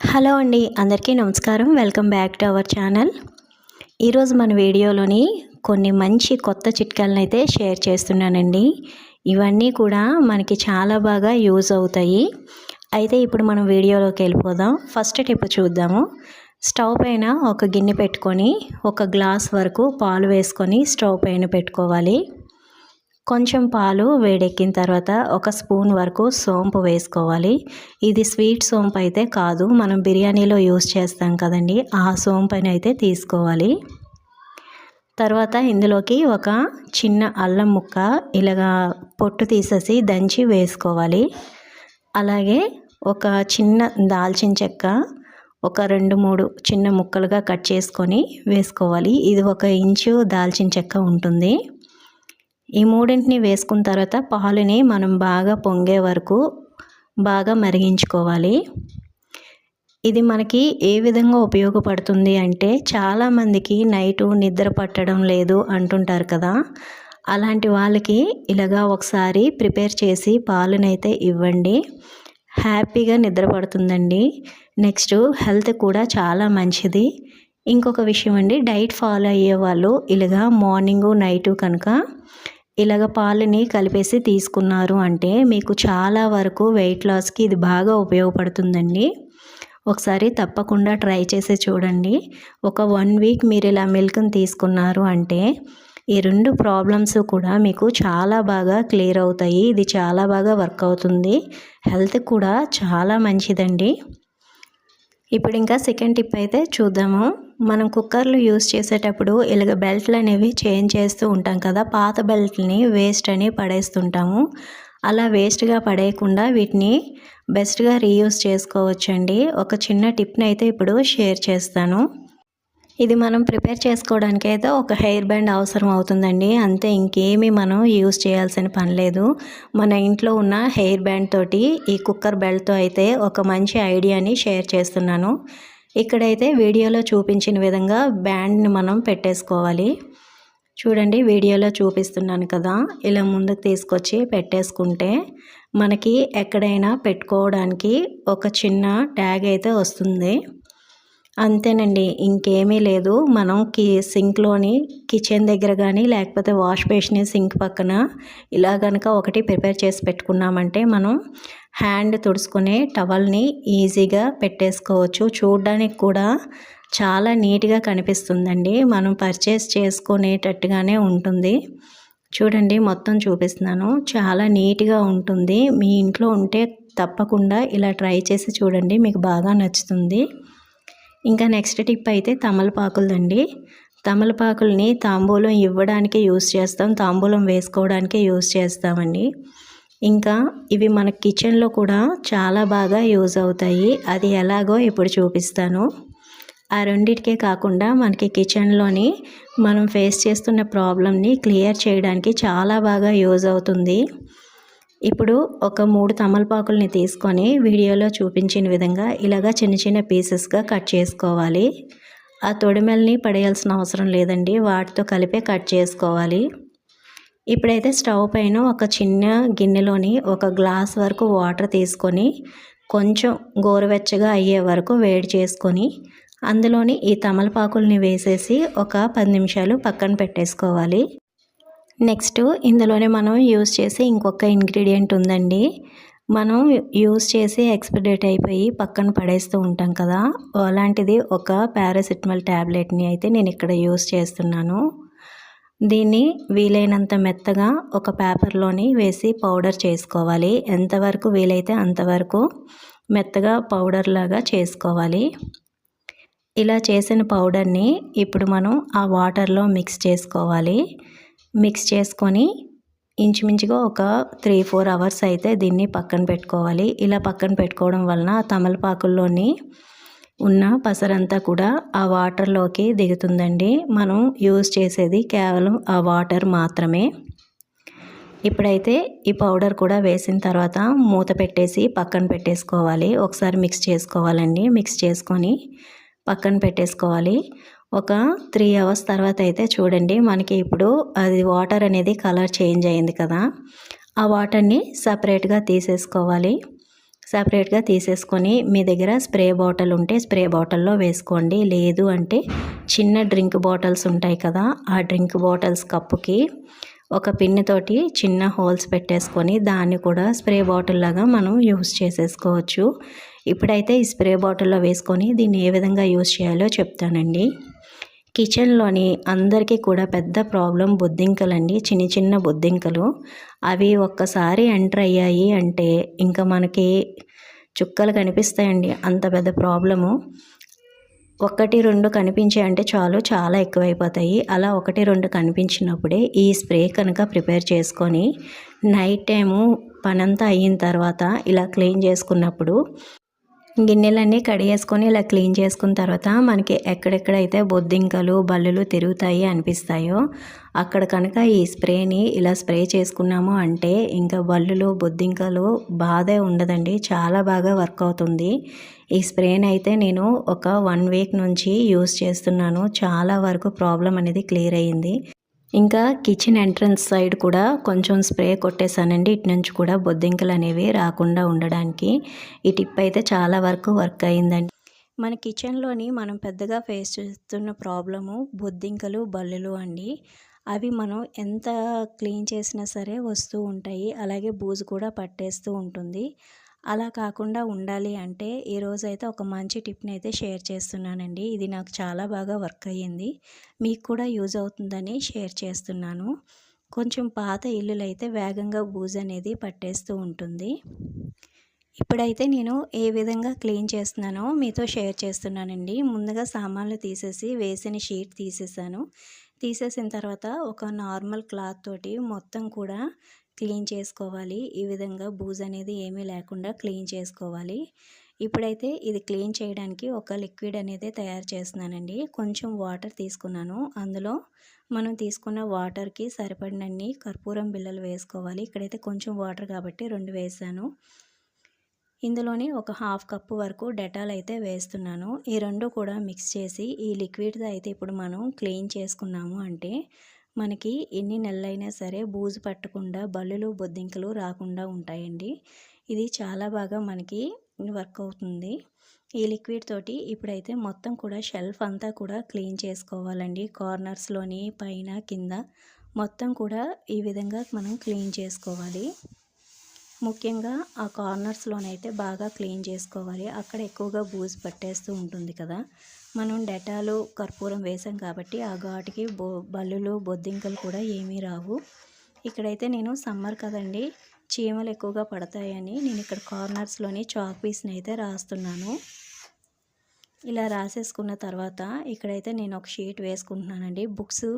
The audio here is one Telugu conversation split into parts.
హలో అండి అందరికీ నమస్కారం. Welcome back to our channel. ఈరోజు మన వీడియోలోని కొన్ని మంచి కొత్త చిట్కాలను అయితే షేర్ చేస్తున్నానండి. ఇవన్నీ కూడా మనకి చాలా బాగా యూజ్ అవుతాయి. అయితే ఇప్పుడు మనం వీడియోలోకి వెళ్ళిపోదాం. ఫస్ట్ టిప్ చూద్దాము. స్టవ్ పైన ఒక గిన్నె పెట్టుకొని ఒక గ్లాస్ వరకు పాలు వేసుకొని స్టవ్ పైన పెట్టుకోవాలి. కొంచెం పాలు వేడెక్కిన తర్వాత ఒక స్పూన్ వరకు సోంపు వేసుకోవాలి. ఇది స్వీట్ సోంపు అయితే కాదు మనం బిర్యానీలో యూస్ చేస్తాం కదండి ఆ సోంపుని అయితే తీసుకోవాలి. తర్వాత ఇందులోకి ఒక చిన్న అల్లం ముక్క ఇలాగా పొట్టు తీసేసి దంచి వేసుకోవాలి. అలాగే ఒక చిన్న దాల్చిన చెక్క ఒక రెండు మూడు చిన్న ముక్కలుగా కట్ చేసుకొని వేసుకోవాలి. ఇది ఒక ఇంచు దాల్చిన చెక్క ఉంటుంది. ఈ మూడింటిని వేసుకున్న తర్వాత పాలుని మనం బాగా పొంగే వరకు బాగా మరిగించుకోవాలి. ఇది మనకి ఏ విధంగా ఉపయోగపడుతుంది అంటే చాలామందికి నైటు నిద్ర పట్టడం లేదు అంటుంటారు కదా. అలాంటి వాళ్ళకి ఇలాగా ఒకసారి ప్రిపేర్ చేసి పాలునైతే ఇవ్వండి. హ్యాపీగా నిద్ర పడుతుందండి. నెక్స్ట్ హెల్త్ కూడా చాలా మంచిది. ఇంకొక విషయం అండి డైట్ ఫాలో అయ్యే వాళ్ళు ఇలాగా మార్నింగు నైటు కనుక ఇలాగ పాలని కలిపేసి తీసుకున్నారు అంటే మీకు చాలా వరకు వెయిట్ లాస్కి ఇది బాగా ఉపయోగపడుతుందండి. ఒకసారి తప్పకుండా ట్రై చేసి చూడండి. ఒక వన్ వీక్ మీరు ఇలా మిల్క్ని తీసుకున్నారు అంటే ఈ రెండు ప్రాబ్లమ్స్ కూడా మీకు చాలా బాగా క్లియర్ అవుతాయి. ఇది చాలా బాగా వర్క్ అవుతుంది. హెల్త్ కూడా చాలా మంచిదండి. ఇప్పుడు ఇంకా సెకండ్ టిప్ అయితే చూద్దాము. మనం కుక్కర్లు యూస్ చేసేటప్పుడు ఇలాగ బెల్ట్లు అనేవి చేంజ్ చేస్తూ ఉంటాం కదా పాత బెల్ట్ని వేస్ట్ అని పడేస్తుంటాము. అలా వేస్ట్గా పడేయకుండా వీటిని బెస్ట్గా రీయూస్ చేసుకోవచ్చండి. ఒక చిన్న టిప్ని అయితే ఇప్పుడు షేర్ చేస్తాను. ఇది మనం ప్రిపేర్ చేసుకోవడానికి అయితే ఒక హెయిర్ బ్యాండ్ అవసరం అవుతుందండి. అంతే ఇంకేమీ మనం యూజ్ చేయాల్సిన పని లేదు. మన ఇంట్లో ఉన్న హెయిర్ బ్యాండ్ తోటి ఈ కుక్కర్ బెల్ట్తో అయితే ఒక మంచి ఐడియాని షేర్ చేస్తున్నాను. ఇక్కడైతే వీడియోలో చూపించిన విధంగా బ్యాండ్ని మనం పెట్టేసుకోవాలి. చూడండి వీడియోలో చూపిస్తున్నాను కదా. ఇలా ముందుకు తీసుకొచ్చి పెట్టేసుకుంటే మనకి ఎక్కడైనా పెట్టుకోవడానికి ఒక చిన్న ట్యాగ్ అయితే వస్తుంది. అంతేనండి ఇంకేమీ లేదు. మనం కి సింక్లోని కిచెన్ దగ్గర కానీ లేకపోతే వాష్ బేసిన్ సింక్ పక్కన ఇలా కనుక ఒకటి ప్రిపేర్ చేసి పెట్టుకున్నామంటే మనం హ్యాండ్ తుడుచుకునే టవల్ని ఈజీగా పెట్టేసుకోవచ్చు. చూడడానికి కూడా చాలా నీట్గా కనిపిస్తుందండి. మనం పర్చేస్ చేసుకునేటట్టుగానే ఉంటుంది. చూడండి మొత్తం చూపిస్తున్నాను. చాలా నీట్గా ఉంటుంది. మీ ఇంట్లో ఉంటే తప్పకుండా ఇలా ట్రై చేసి చూడండి మీకు బాగా నచ్చుతుంది. ఇంకా నెక్స్ట్ టిప్ అయితే తమలపాకులదండి తమలపాకుల్ని తాంబూలం ఇవ్వడానికి యూస్ చేస్తాం తాంబూలం వేసుకోవడానికి యూస్ చేస్తామండి. ఇంకా ఇవి మన కిచెన్లో కూడా చాలా బాగా యూజ్ అవుతాయి. అది ఎలాగో ఇప్పుడు చూపిస్తాను. ఆ రెండిటికే కాకుండా మనకి కిచెన్లోని మనం ఫేస్ చేస్తున్న ప్రాబ్లమ్ని క్లియర్ చేయడానికి చాలా బాగా యూజ్ అవుతుంది. ఇప్పుడు ఒక మూడు తమలపాకుల్ని తీసుకొని వీడియోలో చూపించిన విధంగా ఇలాగా చిన్న చిన్న పీసెస్గా కట్ చేసుకోవాలి. ఆ తొడిమెల్ని పడేయాల్సిన అవసరం లేదండి. వాటితో కలిపే కట్ చేసుకోవాలి. ఇప్పుడైతే స్టవ్ పైన ఒక చిన్న గిన్నెలోని ఒక గ్లాస్ వరకు వాటర్ తీసుకొని కొంచెం గోరువెచ్చగా అయ్యే వరకు వేడి చేసుకొని అందులోని ఈ తమలపాకుల్ని వేసేసి ఒక పది నిమిషాలు పక్కన పెట్టేసుకోవాలి. నెక్స్ట్ ఇందులోనే మనం యూస్ చేసే ఇంకొక ఇంగ్రీడియంట్ ఉందండి. మనం యూస్ చేసి ఎక్స్పైర్ అయిపోయి పక్కన పడేస్తూ ఉంటాం కదా. అలాంటిది ఒక పారాసిటమల్ ట్యాబ్లెట్ని అయితే నేను ఇక్కడ యూస్ చేస్తున్నాను. దీన్ని వీలైనంత మెత్తగా ఒక పేపర్లోని వేసి పౌడర్ చేసుకోవాలి. ఎంతవరకు వీలైతే అంతవరకు మెత్తగా పౌడర్ లాగా చేసుకోవాలి. ఇలా చేసిన పౌడర్ని ఇప్పుడు మనం ఆ వాటర్లో మిక్స్ చేసుకోవాలి. మిక్స్ చేసుకొని ఇంచుమించుగా ఒక త్రీ ఫోర్ అవర్స్ అయితే దీన్ని పక్కన పెట్టుకోవాలి. ఇలా పక్కన పెట్టుకోవడం వలన తమలపాకుల్లోని ఉన్న పసరంతా కూడా ఆ వాటర్లోకి దిగుతుందండి. మనం యూజ్ చేసేది కేవలం ఆ వాటర్ మాత్రమే. ఇప్పుడైతే ఈ పౌడర్ కూడా వేసిన తర్వాత మూత పెట్టేసి పక్కన పెట్టేసుకోవాలి. ఒకసారి మిక్స్ చేసుకోవాలండి. మిక్స్ చేసుకొని పక్కన పెట్టేసుకోవాలి. ఒక త్రీ అవర్స్ తర్వాత అయితే చూడండి మనకి ఇప్పుడు అది వాటర్ అనేది కలర్ చేంజ్ అయింది కదా. ఆ వాటర్ని సపరేట్గా తీసేసుకోవాలి. సపరేట్గా తీసేసుకొని మీ దగ్గర స్ప్రే బాటిల్ ఉంటే స్ప్రే బాటిల్లో వేసుకోండి. లేదు అంటే చిన్న డ్రింక్ బాటిల్స్ ఉంటాయి కదా ఆ డ్రింక్ బాటిల్స్ కప్పుకి ఒక పిన్నుతోటి చిన్న హోల్స్ పెట్టేసుకొని దాన్ని కూడా స్ప్రే బాటిల్ లాగా మనం యూస్ చేసేసుకోవచ్చు. ఇప్పుడైతే ఈ స్ప్రే బాటిల్లో వేసుకొని దీన్ని ఏ విధంగా యూస్ చేయాలో చెప్తానండి. కిచెన్లోని అందరికీ కూడా పెద్ద ప్రాబ్లం బొద్దింకలండి. చిన్న చిన్న బొద్దింకలు. అవి ఒక్కసారి ఎంటర్ అయ్యాయి అంటే ఇంకా మనకి చుక్కలు కనిపిస్తాయండి. అంత పెద్ద ప్రాబ్లము. ఒకటి రెండు కనిపించాయి అంటే చాలు చాలా ఎక్కువైపోతాయి. అలా ఒకటి రెండు కనిపించినప్పుడే ఈ స్ప్రే కనుక ప్రిపేర్ చేసుకొని నైట్ టైము పనంతా అయిన తర్వాత ఇలా క్లీన్ చేసుకున్నప్పుడు గిన్నెలన్నీ కడిగేసుకొని ఇలా క్లీన్ చేసుకున్న తర్వాత మనకి ఎక్కడెక్కడైతే బొద్దింకలు బల్లులు తిరుగుతాయి అనిపిస్తాయో అక్కడ కనుక ఈ స్ప్రేని ఇలా స్ప్రే చేసుకున్నాము అంటే ఇంకా బల్లులు బొద్దింకలు బాధే ఉండదండి. చాలా బాగా వర్క్ అవుతుంది. ఈ స్ప్రేని అయితే నేను ఒక వన్ వీక్ నుంచి యూస్ చేస్తున్నాను. చాలా వరకు ప్రాబ్లం అనేది క్లియర్ అయ్యింది. ఇంకా కిచెన్ ఎంట్రన్స్ సైడ్ కూడా కొంచెం స్ప్రే కొట్టేశానండి. ఇటు నుంచి కూడా బొద్దింకలు అనేవి రాకుండా ఉండడానికి. ఈ టిప్ అయితే చాలా వరకు వర్క్ అయిందండి. మన కిచెన్లోని మనం పెద్దగా ఫేస్ చేస్తున్న ప్రాబ్లము బొద్దింకలు బల్లులు అండి. అవి మనం ఎంత క్లీన్ చేసినా సరే వస్తూ ఉంటాయి. అలాగే బూజు కూడా పట్టేస్తూ ఉంటుంది. అలా కాకుండా ఉండాలి అంటే ఈరోజైతే ఒక మంచి టిప్ని అయితే షేర్ చేస్తున్నానండి. ఇది నాకు చాలా బాగా వర్క్ అయ్యింది. మీకు కూడా యూజ్ అవుతుందని షేర్ చేస్తున్నాను. కొంచెం పాత ఇల్లులైతే వేగంగా బూజ్ అనేది పట్టేస్తూ ఉంటుంది. ఇప్పుడైతే నేను ఏ విధంగా క్లీన్ చేస్తున్నానో మీతో షేర్ చేస్తున్నానండి. ముందుగా సామాన్లు తీసేసి వేసిన షీట్ తీసేసాను. తీసేసిన తర్వాత ఒక నార్మల్ క్లాత్ తోటి మొత్తం కూడా క్లీన్ చేసుకోవాలి. ఈ విధంగా బూజ్ అనేది ఏమీ లేకుండా క్లీన్ చేసుకోవాలి. ఇప్పుడైతే ఇది క్లీన్ చేయడానికి ఒక లిక్విడ్ అనేది తయారు చేస్తున్నానండి. కొంచెం వాటర్ తీసుకున్నాను. అందులో మనం తీసుకున్న వాటర్కి సరిపడినన్ని కర్పూరం బిళ్ళలు వేసుకోవాలి. ఇక్కడైతే కొంచెం వాటర్ కాబట్టి రెండు వేసాను. ఇందులోని ఒక హాఫ్ కప్పు వరకు డెటాల్ అయితే వేస్తున్నాను. ఈ రెండు కూడా మిక్స్ చేసి ఈ లిక్విడ్తో అయితే ఇప్పుడు మనం క్లీన్ చేసుకున్నాము అంటే మనకి ఎన్ని నెలలైనా సరే బూజు పట్టకుండా బల్లులు బొద్దింకలు రాకుండా ఉంటాయండి. ఇది చాలా బాగా మనకి వర్క్ అవుతుంది. ఈ లిక్విడ్ తోటి ఇప్పుడైతే మొత్తం కూడా షెల్ఫ్ అంతా కూడా క్లీన్ చేసుకోవాలండి. కార్నర్స్లోని పైన కింద మొత్తం కూడా ఈ విధంగా మనం క్లీన్ చేసుకోవాలి. ముఖ్యంగా ఆ కార్నర్స్లోనైతే బాగా క్లీన్ చేసుకోవాలి. అక్కడ ఎక్కువగా బూజు పట్టేస్తూ ఉంటుంది కదా. మనం డెటాలు కర్పూరం వేసాం కాబట్టి ఆ ఘాటుకి బొ బల్లులు బొద్దింకలు కూడా ఏమీ రావు. ఇక్కడైతే నేను సమ్మర్ కదండి చీమలు ఎక్కువగా పడతాయని నేను ఇక్కడ కార్నర్స్లోని చాక్ పీస్ని అయితే రాస్తున్నాను. ఇలా రాసేసుకున్న తర్వాత ఇక్కడైతే నేను ఒక షీట్ వేసుకుంటున్నానండి. బుక్స్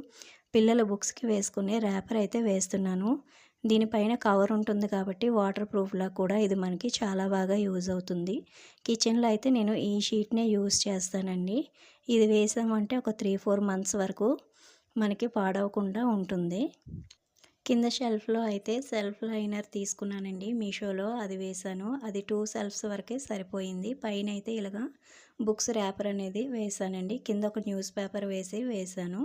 పిల్లల బుక్స్కి వేసుకునే ర్యాపర్ అయితే వేస్తున్నాను. దీనిపైన కవర్ ఉంటుంది కాబట్టి వాటర్ ప్రూఫ్లా కూడా ఇది మనకి చాలా బాగా యూజ్ అవుతుంది. కిచెన్లో అయితే నేను ఈ షీట్నే యూజ్ చేస్తానండి. ఇది వేసామంటే ఒక త్రీ ఫోర్ మంత్స్ వరకు మనకి పాడవకుండా ఉంటుంది. కింద షెల్ఫ్లో అయితే సెల్ఫ్ లైనర్ తీసుకున్నానండి మీషోలో. అది వేసాను. అది టూ సెల్ఫ్స్ వరకే సరిపోయింది. పైన అయితే ఇలాగా బుక్స్ ర్యాపర్ అనేది వేశానండి కింద ఒక న్యూస్ పేపర్ వేసి వేసాను.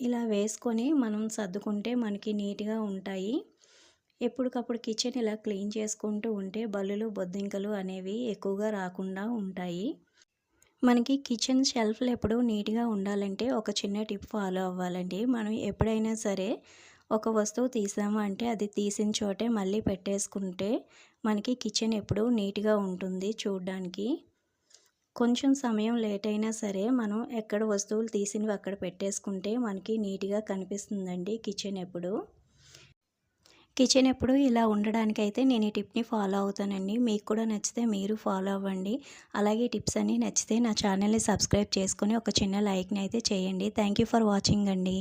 ఇలా వేసుకొని మనం సర్దుకుంటే మనకి నీట్గా ఉంటాయి. ఎప్పటికప్పుడు కిచెన్ ఇలా క్లీన్ చేసుకుంటూ ఉంటే బల్లులు బొద్దింకలు అనేవి ఎక్కువగా రాకుండా ఉంటాయి. మనకి కిచెన్ షెల్ఫ్లు ఎప్పుడు నీట్గా ఉండాలంటే ఒక చిన్న టిప్ ఫాలో అవ్వాలండి. మనం ఎప్పుడైనా సరే ఒక వస్తువు తీసాము అంటే అది తీసిన చోటే మళ్ళీ పెట్టేసుకుంటే మనకి కిచెన్ ఎప్పుడు నీట్గా ఉంటుంది చూడడానికి. కొంచెం సమయం లేట్ అయినా సరే మనం ఎక్కడ వస్తువులు తీసినవి అక్కడ పెట్టేసుకుంటే మనకి నీట్గా కనిపిస్తుందండి కిచెన్ ఎప్పుడు. కిచెన్ ఎప్పుడు ఇలా ఉండడానికి అయితే నేను ఈ టిప్ని ఫాలో అవుతానండి. మీకు కూడా నచ్చితే మీరు ఫాలో అవ్వండి. అలాగే టిప్స్ అన్నీ నచ్చితే నా ఛానల్ని సబ్స్క్రైబ్ చేసుకొని ఒక చిన్న లైక్ని అయితే చేయండి. థ్యాంక్ ఫర్ వాచింగ్ అండి.